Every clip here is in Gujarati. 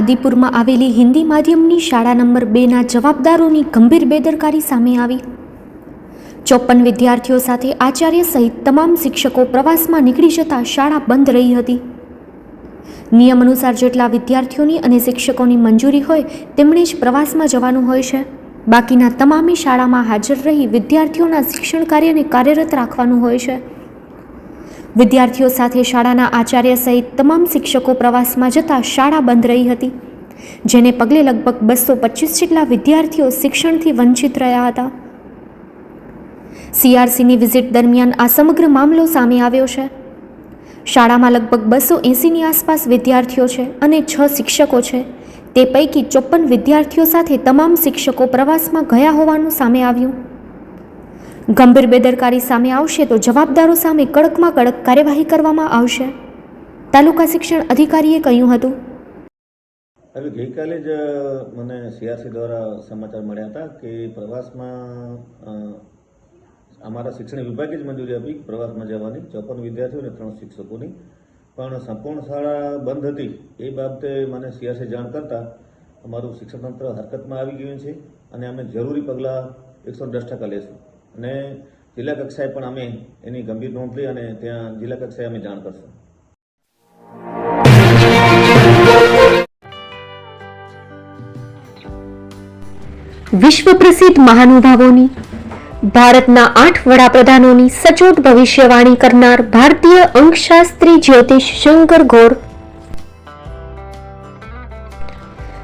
આદિપુરમાં આવેલી હિન્દી માધ્યમની શાળા નંબર બેના જવાબદારોની ગંભીર બેદરકારી સામે આવી. ચોપન વિદ્યાર્થીઓ સાથે આચાર્ય સહિત તમામ શિક્ષકો પ્રવાસમાં નીકળી જતા શાળા બંધ રહી હતી. નિયમ અનુસાર જેટલા વિદ્યાર્થીઓની અને શિક્ષકોની મંજૂરી હોય તેમણે જ પ્રવાસમાં જવાનું હોય છે. બાકીના તમામે શાળામાં હાજર રહી વિદ્યાર્થીઓના શિક્ષણ કાર્યને કાર્યરત રાખવાનું હોય છે. વિદ્યાર્થીઓ સાથે શાળાના આચાર્ય સહિત તમામ શિક્ષકો પ્રવાસમાં જતા શાળા બંધ રહી હતી, જેને પગલે લગભગ બસો પચીસ જેટલા વિદ્યાર્થીઓ શિક્ષણથી વંચિત રહ્યા હતા. સીઆરસીની વિઝિટ દરમિયાન આ સમગ્ર મામલો સામે આવ્યો છે. શાળામાં લગભગ બસો એંસીની આસપાસ વિદ્યાર્થીઓ છે અને છ શિક્ષકો છે. તે પૈકી ચોપન વિદ્યાર્થીઓ સાથે તમામ શિક્ષકો પ્રવાસમાં ગયા હોવાનું સામે આવ્યું. ગંભીર બેદરકારી સામે આવશે તો જવાબદારો સામે કડકમાં કડક કાર્યવાહી કરવામાં આવશે. તાલુકા શિક્ષણ અધિકારીએ કહ્યું હતું. હવે ગઈકાલે જ મને સીઆરસી દ્વારા સમાચાર મળ્યા હતા કે પ્રવાસમાં અમારા શિક્ષણ વિભાગે જ મંજૂરી આપી પ્રવાસમાં જવાની. ચોપન વિદ્યાર્થીઓ અને ત્રણ શિક્ષકોની. પણ સંપૂર્ણ શાળા બંધ હતી. એ બાબતે મને સીઆરસી જાણ કરતાં અમારું શિક્ષણ તંત્ર હરકતમાં આવી ગયું છે અને અમે જરૂરી પગલાં એકસો દસ ટકા લેશું. અને જિલ્લા કક્ષાએ પણ અમે એની ગંભીર નોંધ લઈ અને ત્યાં જિલ્લા કક્ષાએ અમે જાણ કરશું. વિશ્વ પ્રસિદ્ધ મહાનુભાવોની, ભારતના આઠ વડાપ્રધાનોની સચોટ ભવિષ્યવાણી કરનાર ભારતીય અંકશાસ્ત્રી જ્યોતિષ શંકર ગોર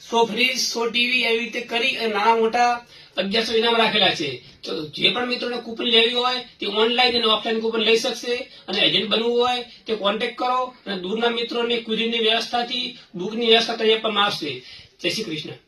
સો ફ્રીજ સો ટીવી એવી રીતે કરી અને નાના મોટા અગિયારસો ઇનામ રાખેલા છે. તો જે પણ મિત્રોને કૂપન લેવી હોય, તે ઓનલાઈન અને ઓફલાઈન કૂપન લઈ શકશે અને એજન્ટ બનવું હોય, તે કોન્ટેક્ટ કરો અને દૂરના મિત્રોને કુરિયરની વ્યવસ્થાથી બુકની વ્યવસ્થા કરી આપવામાં આવશે જય શ્રી કૃષ્ણ.